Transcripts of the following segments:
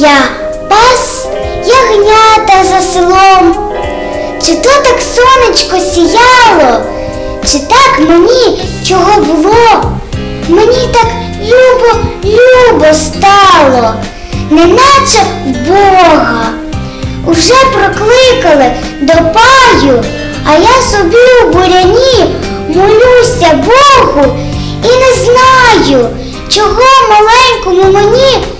я пас ягнята за селом. Чи то так сонечко сіяло, чи так мені чого було? Мені так любо, любо стало, неначе в Бога. Уже прокликали до паю, а я собі у буряні молюся Богу і не знаю, чого маленькому мені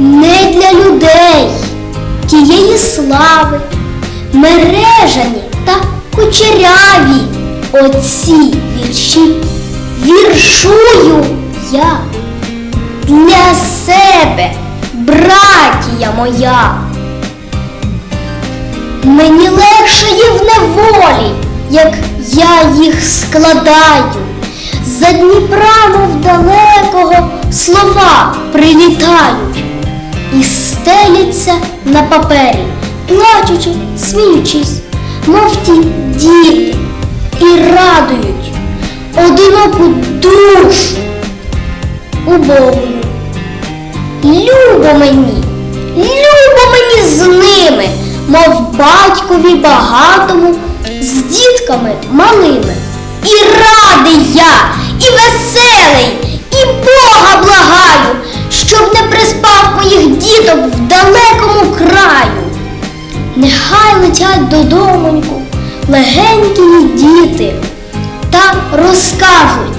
Не для людей тієї слави, мережані та кучеряві оці вірші віршую я для себе, братія моя. Мені легше є в неволі, як я їх складаю. За Дніпра, мов далекого слова прилітають і стеляться на папері, плачучи, сміючись, мов ті діти, і радують одиноку душу убогою. Любо мені, любо мені з ними, мов батькові багатому, з дітками малими. І радий я, і веселий, і Додомоньку легенькі діти та розкажуть,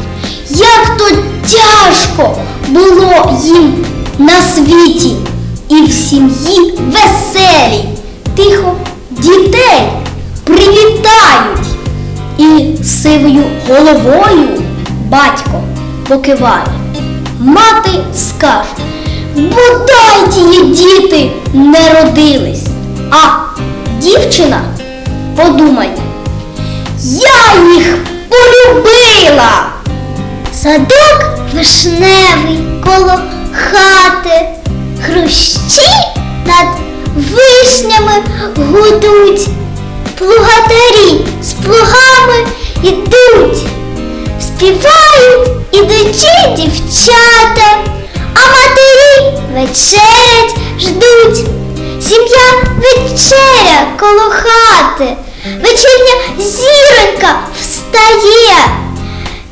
як то тяжко було їм на світі, і в сім'ї веселій, тихо дітей привітають, і сивою головою батько покиває. Мати скаже, бодай тії діти не родились, а дівчина подумає, я їх полюбила. Садок вишневий коло хати, хрущі над вишнями гудуть, плугатарі з плугами йдуть, співають ідучі дівчата, а матері вечерять ждуть. Сім'я вечеря коло хати, вечірня зіронька встає.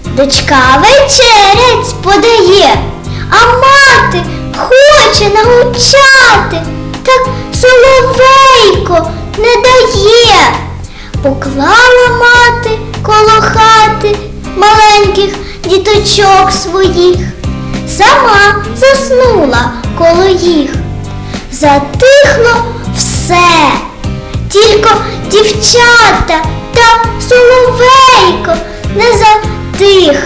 Дочка вечерець подає, а мати хоче научати, так соловейко не дає. Поклала мати коло хати маленьких діточок своїх, сама заснула коло їх. Затихло все, тільки дівчата та соловейко не затих.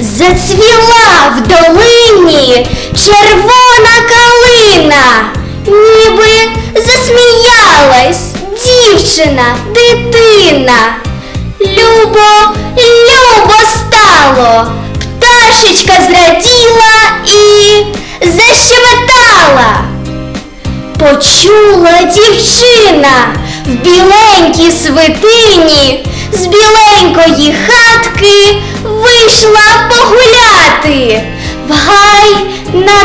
Зацвіла в долині червона калина, ніби засміялась дівчина, дитина. Любо, любо стало, пташечка зраділа і Почула дівчина в біленькій свитині з біленької хатки вийшла погуляти. В гай на